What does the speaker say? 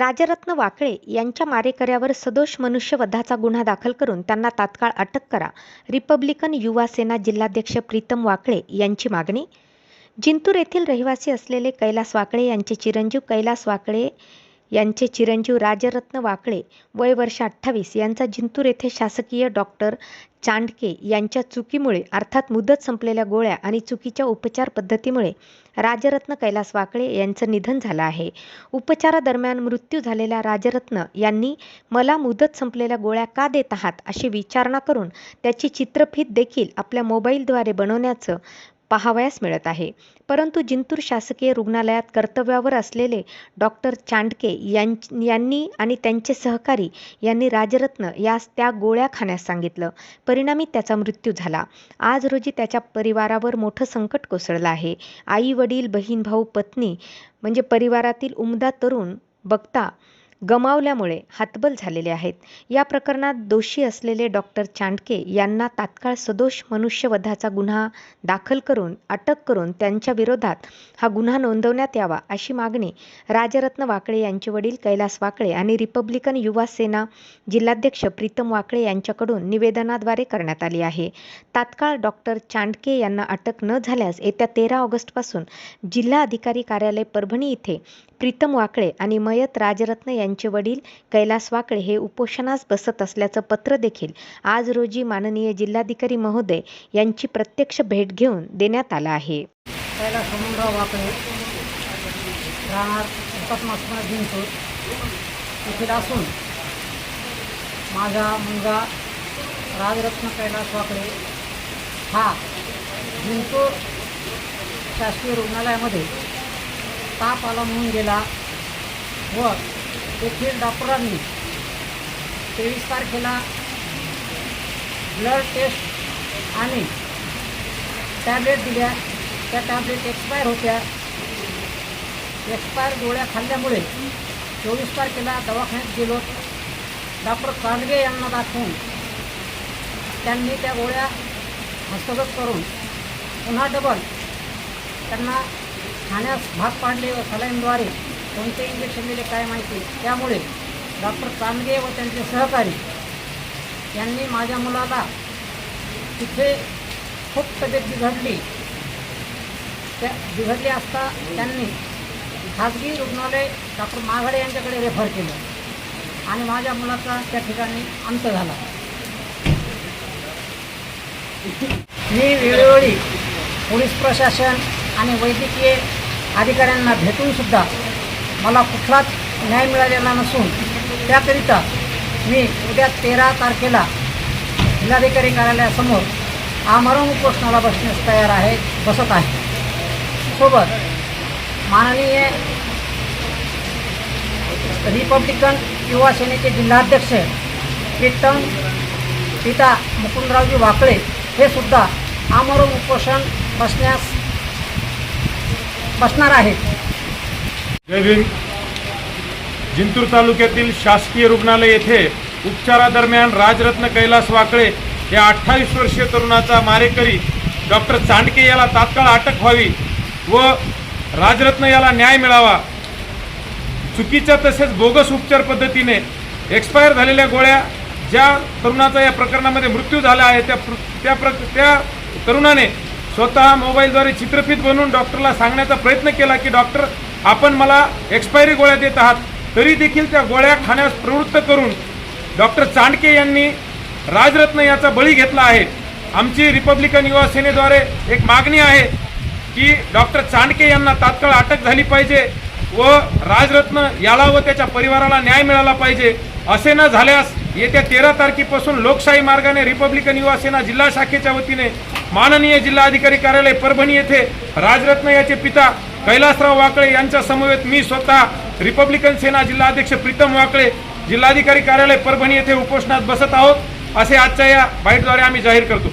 राजरत्न वाकळे यांच्या मारेकऱ्यावर सदोष मनुष्यवधाचा गुन्हा दाखल करून त्यांना तात्काळ अटक करा. रिपब्लिकन युवा सेना जिल्हाध्यक्ष प्रीतम वाकळे यांची मागणी. जिंतूर येथील रहिवासी असलेले कैलास वाकळे यांचे चिरंजीव कैलास वाकळे यांचे चिरंजीव राजरत्न वाकळे वय वर्ष अठ्ठावीस यांचा जिंतूर येथे शासकीय डॉक्टर चांडके यांच्या चुकीमुळे अर्थात मुदत संपलेल्या गोळ्या आणि चुकीच्या उपचार पद्धतीमुळे राजरत्न कैलास वाकळे यांचं निधन झालं आहे. उपचारादरम्यान मृत्यू झालेल्या राजरत्न यांनी मला मुदत संपलेल्या गोळ्या का देत आहात? अशी विचारणा करून त्याची चित्रफीत देखील आपल्या मोबाईलद्वारे बनवण्याचं पाहावयास मिळत आहे. परंतु जिंतूर शासकीय रुग्णालयात कर्तव्यावर असलेले डॉक्टर चांडके यां यांनी आणि त्यांचे सहकारी यांनी राजरत्न यास त्या गोळ्या खाण्यास सांगितलं. परिणामी त्याचा मृत्यू झाला. आज रोजी त्याच्या परिवारावर मोठं संकट कोसळलं आहे. आई वडील बहीण भाऊ पत्नी म्हणजे परिवारातील उमदा तरुण बघता गमावल्यामुळे हातबल झालेले आहेत. या प्रकरणात दोषी असलेले डॉक्टर चांडके यांना तात्काळ सदोष मनुष्यवधाचा गुन्हा दाखल करून अटक करून त्यांच्या विरोधात हा गुन्हा नोंदवण्यात यावा अशी मागणी राजरत्न वाकळे यांचे वडील कैलास वाकळे आणि रिपब्लिकन युवा सेना जिल्हाध्यक्ष प्रीतम वाकळे यांच्याकडून निवेदनाद्वारे करण्यात आली आहे. तात्काळ डॉक्टर चांडके यांना अटक न झाल्यास येत्या तेरा ऑगस्टपासून जिल्हा अधिकारी कार्यालय परभणी इथे प्रीतम वाकळे आणि मयत राजरत्न यांचे वडील कैलास वाकळे हे उपोषणास बसत असल्याचं पत्र देखील आज रोजी माननीय जिल्हाधिकारी महोदय यांची प्रत्यक्ष भेट घेऊन देण्यात आलं आहे. पहिला समुद्रराव वाकडे राहणार येथील असून माझा मुलगा राजरत्न कैलास वाकडे हा जिंतूर शासकीय रुग्णालयामध्ये ताप आला म्हणून गेला. व येथील डॉक्टरांनी तेवीस तारखेला ब्लड टेस्ट आणि टॅबलेट दिल्या. त्या टॅबलेट एक्सपायर होत्या. एक्सपायर गोळ्या खाल्ल्यामुळे चोवीस तारखेला दवाखान्यात गेलो. डॉक्टर कांडगे यांना दाखवून त्यांनी त्या गोळ्या हस्तगत करून पुन्हा डबल त्यांना खाण्यास भाग पाडले व सलाईनद्वारे कोणते इंजेक्शन दिले काय माहिती? त्यामुळे डॉक्टर चांदगे व त्यांचे सहकारी यांनी माझ्या मुलाला तिथे खूप तब्येत बिघडली. त्या बिघडली असता त्यांनी खाजगी रुग्णालय डॉक्टर माघाडे यांच्याकडे रेफर केलं आणि माझ्या मुलाचा त्या ठिकाणी अंत झाला. मी वेळोवेळी पोलीस प्रशासन आणि वैद्यकीय अधिकाऱ्यांना भेटूनसुद्धा मला कुठलाच न्याय मिळालेला नसून त्याकरिता मी उद्या तेरा तारखेला जिल्हाधिकारी कार्यालयासमोर आमरण उपोषणाला बसण्यास तयार आहे बसत आहे. सोबत माननीय रिपब्लिकन युवा सेनेचे जिल्हाध्यक्ष प्रीतम पिता मुकुंदरावजी वाकळे हे सुद्धा आमरण उपोषण बसण्यास बसणार आहेत जय भीम जिंतूर तालुक्यातील शासकीय रुग्णालय येथे उपचारादरम्यान राजरत्न कैलास वाकळे या अठ्ठावीस वर्षीय तरुणाचा मारेकरी डॉक्टर चांडके याला तात्काळ अटक व्हावी व राजरत्न याला न्याय मिळावा. चुकीच्या तसेच बोगस उपचार पद्धतीने एक्सपायर झालेल्या गोळ्या ज्या तरुणाचा या प्रकरणामध्ये मृत्यू झाला आहे त्या त्या प्र त्या तरुणाने स्वतः मोबाईलद्वारे चित्रफित बनवून डॉक्टरला सांगण्याचा प्रयत्न केला की डॉक्टर आपण मला एक्सपायरी गोळ्या देत आहात तरी देखील त्या गोळ्या खाण्यास प्रवृत्त करून डॉक्टर चांडके यांनी राजरत्न याचा बळी घेतला आहे. आमची रिपब्लिकन युवा सेनेद्वारे एक मागणी आहे की डॉक्टर चांडके यांना तात्काळ अटक झाली पाहिजे व राजरत्न याला व त्याच्या परिवाराला न्याय मिळाला पाहिजे. असे न झाल्यास येत्या तेरा तारखेपासून लोकशाही मार्गाने रिपब्लिकन युवा सेना जिल्हा शाखेच्या वतीने माननीय जिल्हाधिकारी कार्यालय परभणी येथे राजरत्न याचे पिता कैलासराव वाकळे यांच्या समवेत मी स्वतः रिपब्लिकन सेना जिल्हाध्यक्ष प्रीतम वाकळे जिल्हाधिकारी कार्यालय परभणी येथे उपोषणात बसत आहोत असे आजच्या या बाईटद्वारे आम्ही जाहीर करतो.